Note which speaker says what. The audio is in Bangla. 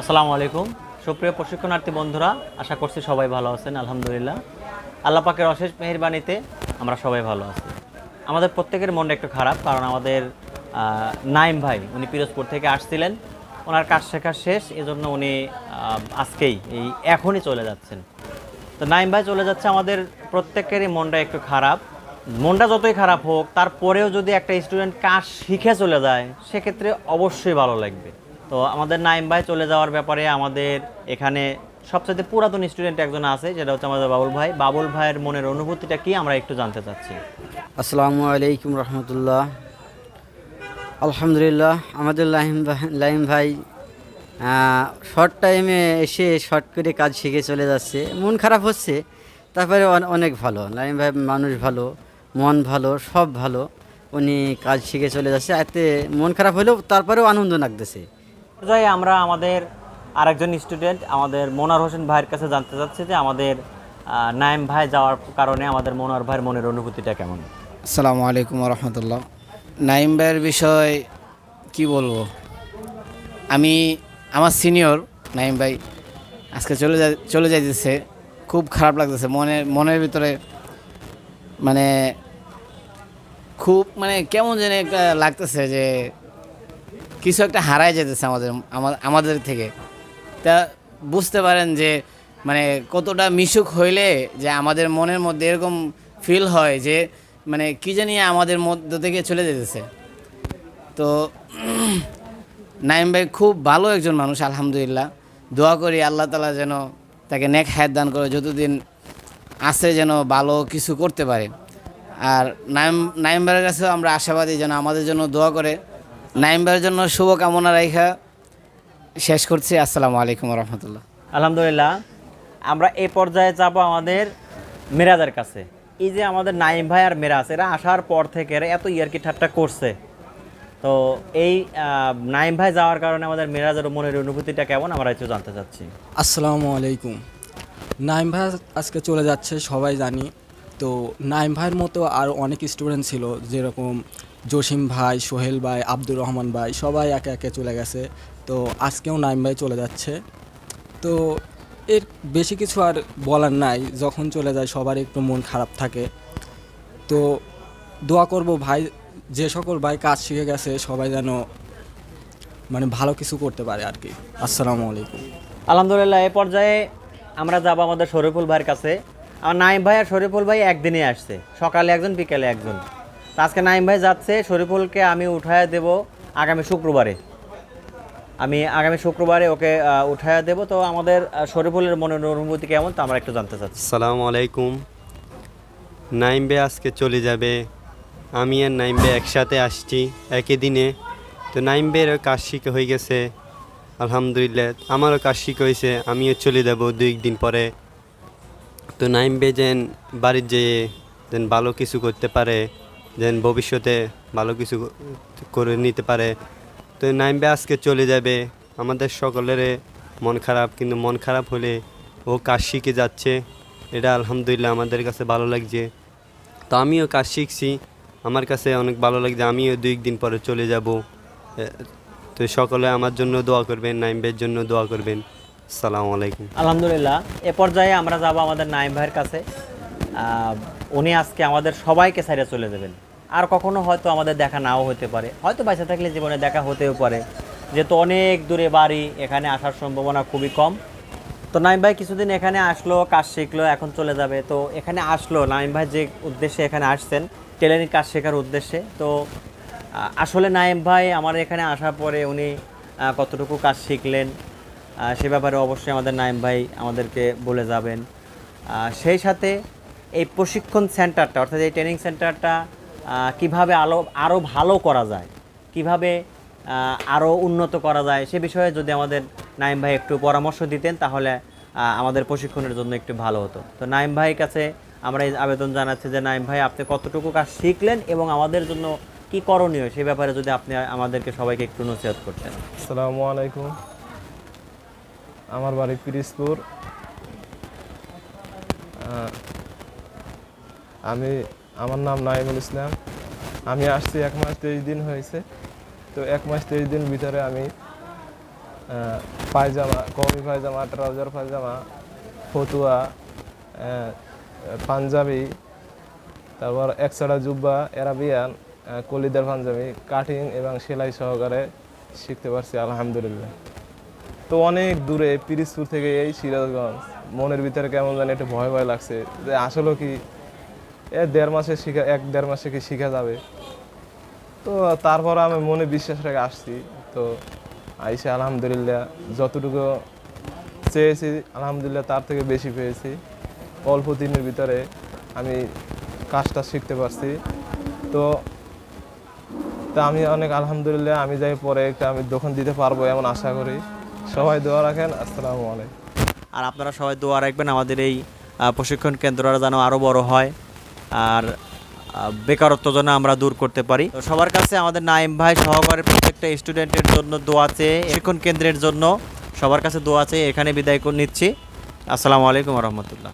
Speaker 1: আসসালামু আলাইকুম। সুপ্রিয় প্রশিক্ষণার্থী বন্ধুরা, আশা করছি সবাই ভালো আছেন, আলহামদুলিল্লাহ। আল্লাহ পাকের অশেষ মেহেরবানিতে আমরা সবাই ভালো আছি। আমাদের প্রত্যেকের মনটা একটু খারাপ, কারণ আমাদের নাইম ভাই, উনি পিরোজপুর থেকে আসছিলেন। ওনার কাজ শেখা শেষ, এজন্য উনি আজকেই এই এখনই চলে যাচ্ছেন। তো নাইম ভাই চলে যাচ্ছে, আমাদের প্রত্যেকেরই মনটা একটু খারাপ। মনটা যতই খারাপ হোক, তারপরেও যদি একটা স্টুডেন্ট কাজ শিখে চলে যায়, সেক্ষেত্রে অবশ্যই ভালো লাগবে। তো আমাদের নাইম ভাই চলে যাওয়ার ব্যাপারে আমাদের এখানে সবচেয়ে পুরাতন স্টুডেন্ট একজন আছে, যেটা হচ্ছে আমাদের বাবুল ভাই। বাবুল ভাইয়ের মনের অনুভূতিটা কি আমরা একটু জানতে চাচ্ছি।
Speaker 2: আসসালামু আলাইকুম রহমতুল্লাহ। আলহামদুলিল্লাহ, আমাদের লাইম ভাই লাইম ভাই শর্ট টাইমে এসে শর্ট করে কাজ শিখে চলে যাচ্ছে। মন খারাপ হচ্ছে, তারপরে অনেক ভালো। লাইম ভাই মানুষ ভালো, মন ভালো, সব ভালো। উনি কাজ শিখে চলে যাচ্ছে। এতে মন খারাপ হলেও তারপরেও আনন্দ লাগতেছে।
Speaker 1: পর্যায়ে আমরা আমাদের আরেকজন স্টুডেন্ট আমাদের মোনার হোসেন ভাইয়ের কাছে জানতে চাচ্ছি যে আমাদের নাইম ভাই যাওয়ার কারণে আমাদের মোনার ভাইয়ের মনের অনুভূতিটা কেমন?
Speaker 3: আসসালামু আলাইকুম রহমতুল্লাহ। নাইম ভাইয়ের বিষয় কি বলব? আমি, আমার সিনিয়র নাইম ভাই আজকে চলে যা চলে যাইতেছে। খুব খারাপ লাগতেছে, মনে, মনের ভিতরে মানে খুব মানে কেমন যেন একটা লাগতেছে যে কিছু একটা হারায় যেতেছে আমাদের আমাদের থেকে। তা বুঝতে পারেন যে মানে কতটা মিশুক হইলে যে আমাদের মনের মধ্যে এরকম ফিল হয় যে মানে কি জানি আমাদের মধ্য থেকে চলে যেতেছে। তো নাইম ভাই খুব ভালো একজন মানুষ, আলহামদুলিল্লাহ। দোয়া করি আল্লাহ তালা যেন তাকে নেক হায়াত দান করে, যতদিন আছে যেন ভালো কিছু করতে পারে। আর নাইম নাইম ভাইয়ের কাছেও আমরা আশাবাদী যেন আমাদের জন্য দোয়া করে। নাইম ভাইয়ের জন্য শুভকামনা রেখা শেষ করছি। আসসালামু আলাইকুম রহমতুল্লাহ।
Speaker 1: আলহামদুলিল্লাহ। আমরা এ পর্যায়ে যাব আমাদের মেরাজের কাছে। এই যে আমাদের নাইম ভাই আর মেরাজ এরা আসার পর থেকে এরা এত ইয়ারকি ঠাট্টা করছে। তো এই নাইম ভাই যাওয়ার কারণে আমাদের মিরাজের মনের অনুভূতিটা কেমন আমরা একটু জানতে চাচ্ছি।
Speaker 4: আসসালামু আলাইকুম। নাইম ভাই আজকে চলে যাচ্ছে সবাই জানি। তো নাইম ভাইয়ের মতো আর অনেক স্টুডেন্ট ছিল যেরকম জসিম ভাই, সোহেল ভাই, আব্দুর রহমান ভাই সবাই একে একে চলে গেছে। তো আজকেও নাইম ভাই চলে যাচ্ছে। তো এর বেশি কিছু আর বলার নাই। যখন চলে যায় সবার একটু মন খারাপ থাকে। তো দোয়া করব ভাই, যে সকল ভাই কাজ শিখে গেছে সবাই যেন মানে ভালো কিছু করতে পারে আর কি। আসসালামু আলাইকুম।
Speaker 1: আলহামদুলিল্লাহ, এ পর্যায়ে আমরা যাব আমাদের শরীফুল ভাইয়ের কাছে। আর নাইম ভাই আর শরীফুল ভাই একদিনে আসছে। সকালে একজন, বিকেলে একজন। আজকে নাইম ভাই যাচ্ছে, শরীফুলকে আমি উঠায় দেব আগামী শুক্রবারে। আমি আগামী শুক্রবারে ওকে উঠায় দেব। তো আমাদের শরীফুলের মনের অনুভূতি কেমন? তা আমরা একটু জানতে চাচ্ছি।
Speaker 5: সালামু আলাইকুম। নাইমবে আজকে চলে যাবে। আমি আর নাইমবে একসাথে আসছি, একই দিনে। তো নাইমবের কাজ শিখে হয়ে গেছে। আলহামদুলিল্লাহ, আমারও কাজ শিখে হয়েছে। আমিও চলে যাব দুই দিন পরে। তো নাইমবে যেন বাড়ির যেয়ে যেন ভালো কিছু করতে পারে। যেন ভবিষ্যতে ভালো কিছু করে নিতে পারে। তো নাইমবে আজকে চলে যাবে। আমাদের সকলের মন খারাপ, কিন্তু মন খারাপ হলে ও কাজ শিখে যাচ্ছে। এটা আলহামদুলিল্লাহ আমাদের কাছে ভালো লাগছে। তো আমিও কাজ শিখছি। আমার কাছে অনেক ভালো লাগছে। আমিও দুই দিন পরে চলে যাব। তো সকলে আমার জন্য দোয়া করবেন, নাইমবের জন্য দোয়া করবেন। সালামু আলাইকুম।
Speaker 1: আলহামদুলিল্লাহ। এ পর্যায়ে আমরা যাব আমাদের নাইম ভাইয়ের কাছে। উনি আজকে আমাদের সবাইকে সাইডে চলে যাবেন। আর কখনো হয়তো আমাদের দেখা নাও হতে পারে। হয়তো বাইসে থাকলে জীবনে দেখা হতেও পারে। যেহেতু অনেক দূরে বাড়ি, এখানে আসার সম্ভাবনা খুবই কম। তো নাইম ভাই কিছুদিন এখানে আসলো, কাজ শিখলো, এখন চলে যাবে। তো এখানে আসলো, নাইম ভাই যে উদ্দেশ্যে এখানে আসছেন, টেলারিং কাজ শেখার উদ্দেশ্যে। তো আসলে নাইম ভাই আমার এখানে আসার পরে উনি কতটুকু কাজ শিখলেন সে ব্যাপারে অবশ্যই আমাদের নাইম ভাই আমাদেরকে বলে যাবেন। সেই সাথে এই প্রশিক্ষণ সেন্টারটা, অর্থাৎ এই ট্রেনিং সেন্টারটা কীভাবে আলো আরও ভালো করা যায়, কীভাবে আরও উন্নত করা যায়, সে বিষয়ে যদি আমাদের নাইম ভাই একটু পরামর্শ দিতেন, তাহলে আমাদের প্রশিক্ষণের জন্য একটু ভালো হতো। তো নাইম ভাইয়ের কাছে আমরা এই আবেদন জানাচ্ছি যে, নাইম ভাই, আপনি কতটুকু কাজ শিখলেন এবং আমাদের জন্য কি করণীয়, সে ব্যাপারে যদি আপনি আমাদেরকে সবাইকে একটু নসিহত করতেন।
Speaker 6: আসসালামু আলাইকুম। আমার বাড়ি পিরিজপুর। আমি আমার নাম নাইমুল ইসলাম। আমি আসছি এক মাস তেইশ দিন হয়েছে। তো এক মাস তেইশ দিন ভিতরে আমি পায়জামা, কমি পায়জামা, ট্রাউজার পায়জামা, ফতুয়া পাঞ্জাবি, তারপর একশোটা জুব্বা এরাবিয়ান কলিদার পাঞ্জাবি, কাটিং এবং সেলাই সহকারে শিখতে পারছি, আলহামদুলিল্লাহ। তো অনেক দূরে, পিরিজপুর থেকে এই সিরাজগঞ্জ। মনের ভিতরে কেমন জানি একটু ভয় ভয় লাগছে যে আসলে কি এ দেড় মাসে শিখা, এক দেড় মাসে কি শিখা যাবে? তো তারপর আমি মনে বিশ্বাস রেখে আসছি। তো আইসে আলহামদুলিল্লাহ, যতটুকু চেয়েছি, আলহামদুলিল্লাহ তার থেকে বেশি পেয়েছি। অল্প দিনের ভিতরে আমি কাজটা শিখতে পারছি। তো, তা আমি অনেক আলহামদুলিল্লাহ, আমি যাই পরে একটা আমি দোকান দিতে পারব এমন আশা করি। সবাই দোয়া রাখেন, আসসালামু আলাইকুম।
Speaker 1: আর আপনারা সবাই দোয়া রাখবেন, আমাদের এই প্রশিক্ষণ কেন্দ্রটা যেন আরও বড় হয়। আর বেকারত্ব যেন আমরা দূর করতে পারি। তো সবার কাছে আমাদের নাইম ভাই সহকারে প্রত্যেকটা স্টুডেন্টের জন্য দোয়া চেয়ে, শিক্ষণ কেন্দ্রের জন্য সবার কাছে দোয়া চেয়ে এখানে বিদায় নিচ্ছি। আসসালামু আলাইকুম রহমতুল্লাহ।